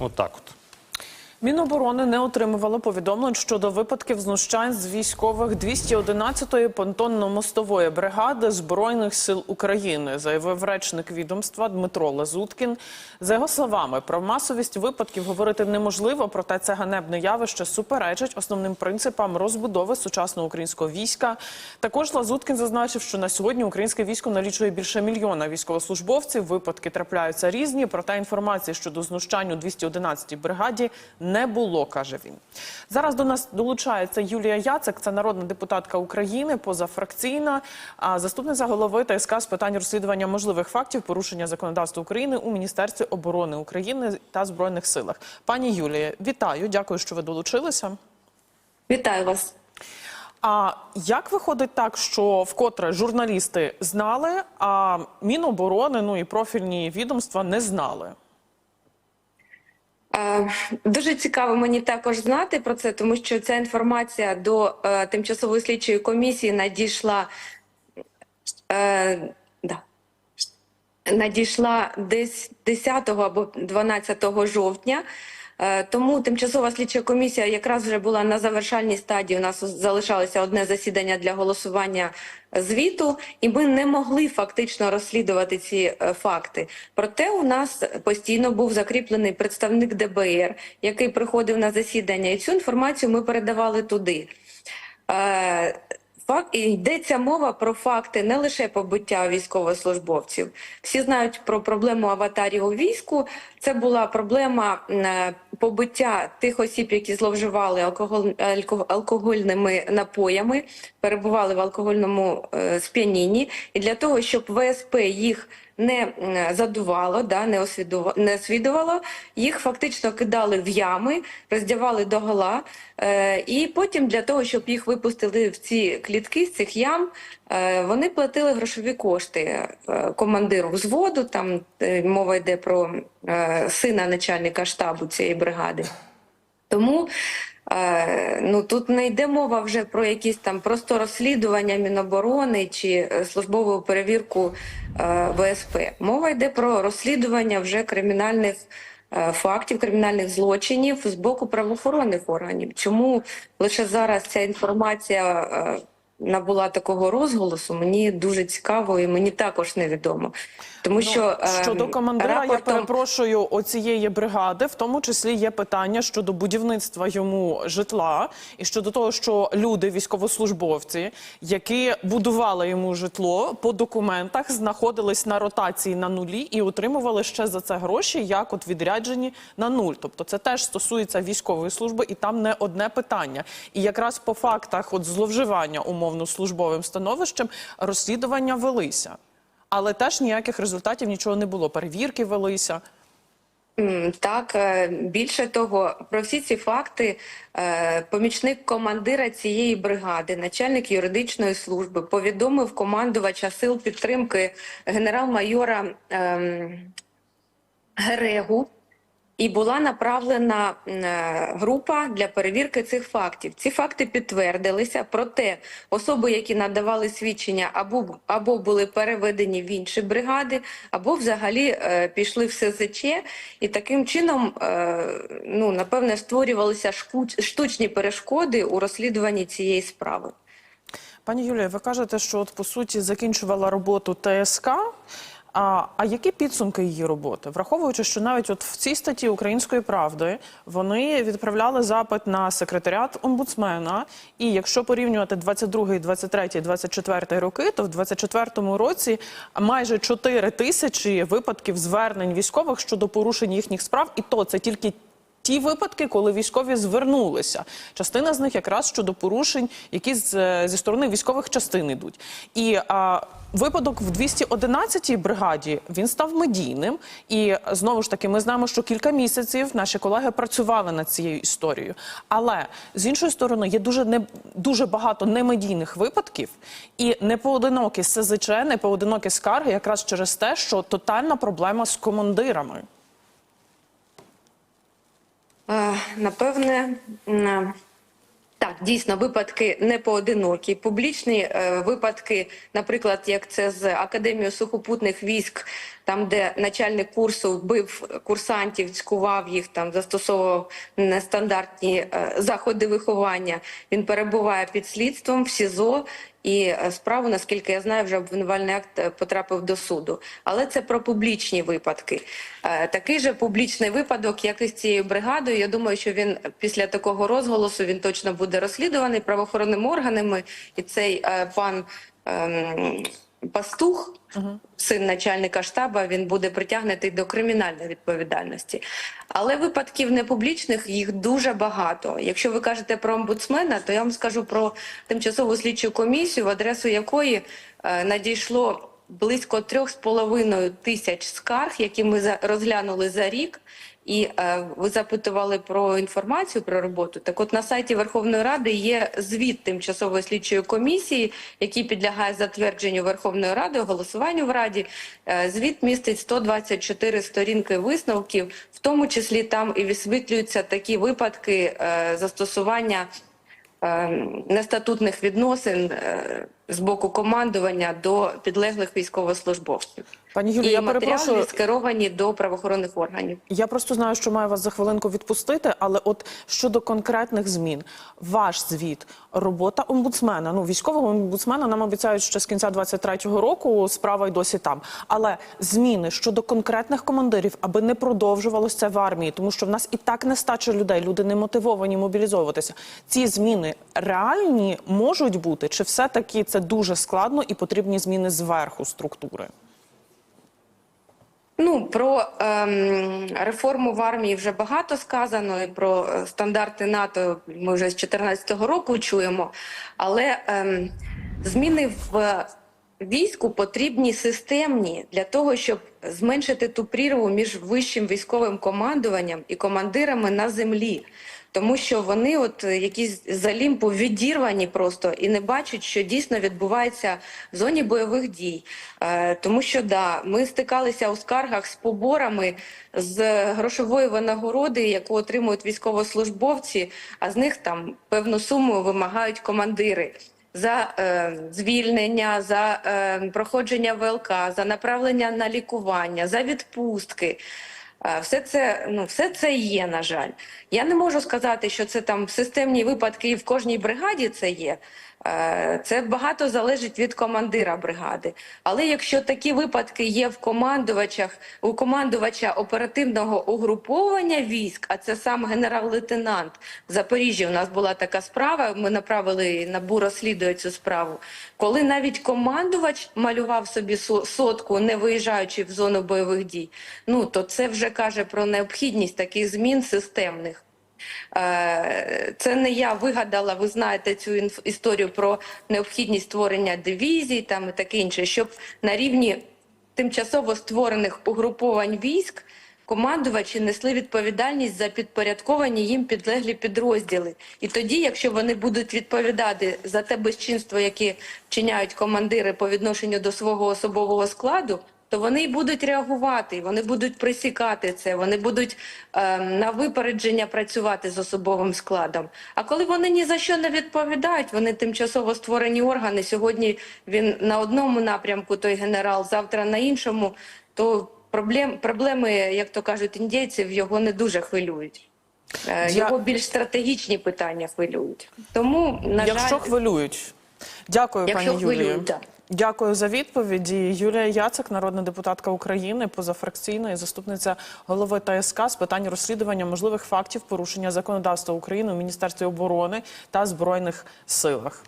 Отак от. Міноборони не отримувало повідомлень щодо випадків знущань з військових 211-ї понтонно-мостової бригади збройних сил України, заявив речник відомства Дмитро Лазуткін. За його словами, про масовість випадків говорити неможливо, проте це ганебне явище суперечить основним принципам розбудови сучасного українського війська. Також Лазуткін зазначив, що на сьогодні українське військо налічує більше мільйона військовослужбовців. Випадки трапляються різні, проте інформації щодо знущань у 211-й бригаді не було, каже він. Зараз до нас долучається Юлія Яцек, це народна депутатка України, позафракційна, а заступниця голови ТСК з питань розслідування можливих фактів порушення законодавства України у Міністерстві оборони України та збройних силах. Пані Юлія, вітаю, дякую, що ви долучилися. Вітаю вас. А як виходить так, що вкотре журналісти знали, а Міноборони, ну і профільні відомства не знали? Е, Дуже цікаво мені також знати про це, тому що ця інформація до е, тимчасової слідчої комісії надійшла е, надійшла десь 10 або 12 жовтня. Е, Тому тимчасова слідча комісія якраз вже була на завершальній стадії. У нас залишалося одне засідання для голосування звіту, і ми не могли фактично розслідувати ці е, факти. Проте у нас постійно був закріплений представник ДБР, який приходив на засідання, і цю інформацію ми передавали туди. Е, Факт йдеться мова про факти не лише побиття військовослужбовців. Всі знають про проблему аватарів у війську. Це була проблема е, побиття тих осіб, які зловживали алкоголь, алко- алкогольними напоями, перебували в алкогольному е, сп'янінні. І для того, щоб ВСП їх не задувало, да, не, освідува- не освідувало, їх фактично кидали в ями, роздягали до гола. Е, і потім для того, щоб їх випустили в ці клітки з цих ям, е, вони платили грошові кошти е, командиру взводу. Там е, мова йде про е, сина начальника штабу цієї бригади. Тому ну тут не йде мова вже про якісь там просто розслідування Міноборони чи е, службову перевірку е, ВСП. Мова йде про розслідування вже кримінальних е, фактів, кримінальних злочинів з боку правоохоронних органів. Чому лише зараз ця інформація е, набула такого розголосу? Мені дуже цікаво і мені також невідомо. Тому що Ну, щодо ем, командира, я рапортом- перепрошую оцієї бригади, в тому числі є питання щодо будівництва йому житла, і щодо того, що люди, військовослужбовці, які будували йому житло по документах, знаходились на ротації на нулі і отримували ще за це гроші, як от відряджені на нуль. Тобто це теж стосується військової служби, і там не одне питання. І якраз по фактах от зловживання умовно службовим становищем розслідування велися. Але теж ніяких результатів нічого не було. Перевірки велися. Так, е, більше того, про всі ці факти е, помічник командира цієї бригади, начальник юридичної служби, повідомив командувача сил підтримки генерал-майора ем, Герегу. І була направлена е, група для перевірки цих фактів. Ці факти підтвердилися, проте особи, які надавали свідчення, або, або були переведені в інші бригади, або взагалі е, пішли в СЗЧ, і таким чином, е, ну напевне, створювалися штучні перешкоди у розслідуванні цієї справи. Пані Юлія, ви кажете, що от по суті закінчувала роботу ТСК. А, а які підсумки її роботи, враховуючи, що навіть от в цій статті Української правди вони відправляли запит на секретаріат омбудсмена. І якщо порівнювати 22, 23, 24 роки, то в 24 році майже 4 тисячі випадків звернень військових щодо порушень їхніх справ, і то це тільки Ті випадки, коли військові звернулися, частина з них якраз щодо порушень, які з, е, зі сторони військових частин йдуть. І а, випадок в 211-й бригаді він став медійним. І знову ж таки, ми знаємо, що кілька місяців наші колеги працювали над цією історією. Але з іншої сторони є дуже не дуже багато немедійних випадків, і непоодинокі СЗЧ, непоодинокі скарги, якраз через те, що тотальна проблема з командирами. Е, Напевне, так, дійсно, випадки не поодинокі. Публічні е, випадки, наприклад, як це з Академією сухопутних військ, там, де начальник курсу бив курсантів, цькував їх, там застосовував нестандартні е, заходи виховання. Він перебуває під слідством в СІЗО. І е, справу, наскільки я знаю, вже обвинувальний акт е, потрапив до суду. Але це про публічні випадки. Е, Такий же публічний випадок, як і з цією бригадою. Я думаю, що він після такого розголосу він точно буде розслідуваний правоохоронними органами. І цей пан Пастух, син начальника штаба, він буде притягнутий до кримінальної відповідальності. Але випадків непублічних їх дуже багато. Якщо ви кажете про омбудсмена, то я вам скажу про тимчасову слідчу комісію, в адресу якої е, надійшло близько трьох з половиною тисяч скарг, які ми за- розглянули за рік. І е, ви запитували про інформацію про роботу. Так, от на сайті Верховної Ради є звіт тимчасової слідчої комісії, який підлягає затвердженню Верховної Ради, голосуванню в Раді. Е, звіт містить 124 сторінки висновків, в тому числі там і висвітлюються такі випадки е, застосування е, нестатутних відносин е, з боку командування до підлеглих військовослужбовців. Пані Юлію, І я перепрошую. скеровані до правоохоронних органів. Я просто знаю, що маю вас за хвилинку відпустити, але от щодо конкретних змін, ваш звіт, робота омбудсмена. Ну, військового омбудсмена нам обіцяють ще з кінця 23-го року. Справа й досі там. Але зміни щодо конкретних командирів, аби не продовжувалося це в армії, тому що в нас і так нестача людей, люди не мотивовані мобілізовуватися. Ці зміни реальні можуть бути, чи все таки це дуже складно і потрібні зміни зверху структури? Ну про ем, реформу в армії вже багато сказано. І про е, стандарти НАТО ми вже з 2014 року чуємо. Але ем, зміни в війську потрібні системні для того, щоб зменшити ту прірву між вищим військовим командуванням і командирами на землі. Тому що вони, от е, якісь за лімпу відірвані просто і не бачать, що дійсно відбувається в зоні бойових дій. Е, тому що да, ми стикалися у скаргах з поборами з грошової винагороди, яку отримують військовослужбовці, а з них там певну суму вимагають командири. За е, звільнення, за е, проходження ВЛК, за направлення на лікування, за відпустки. Все це, ну, все це є, на жаль. Я не можу сказати, що це там системні випадки і в кожній бригаді це є. Е, Це багато залежить від командира бригади. Але якщо такі випадки є в командувачах, у командувача оперативного угруповання військ, а це сам генерал-лейтенант в Запоріжжі, у нас була така справа. Ми направили набу розслідує цю справу. Коли навіть командувач малював собі со- сотку, не виїжджаючи в зону бойових дій, ну то це вже каже про необхідність таких змін системних. Е, Це не я вигадала, ви знаєте цю історію про необхідність створення дивізій там і таке інше, щоб на рівні тимчасово створених угруповань військ командувачі несли відповідальність за підпорядковані їм підлеглі підрозділи. І тоді, якщо вони будуть відповідати за те безчинство, яке вчиняють командири по відношенню до свого особового складу, то вони й будуть реагувати, вони будуть присікати це, вони будуть е, на випередження працювати з особовим складом. А коли вони ні за що не відповідають, вони тимчасово створені органи. Сьогодні він на одному напрямку, той генерал, завтра на іншому, то проблем, проблеми, як то кажуть, індійців його не дуже хвилюють. Е, Його більш стратегічні питання хвилюють. Тому, на Якщо жаль, хвилюють. Дякую, Якщо пані Юлію. Дякую за відповіді. Юлія Яцик, народна депутатка України, позафракційна і заступниця голови ТСК з питань розслідування можливих фактів порушення законодавства України у Міністерстві оборони та збройних силах.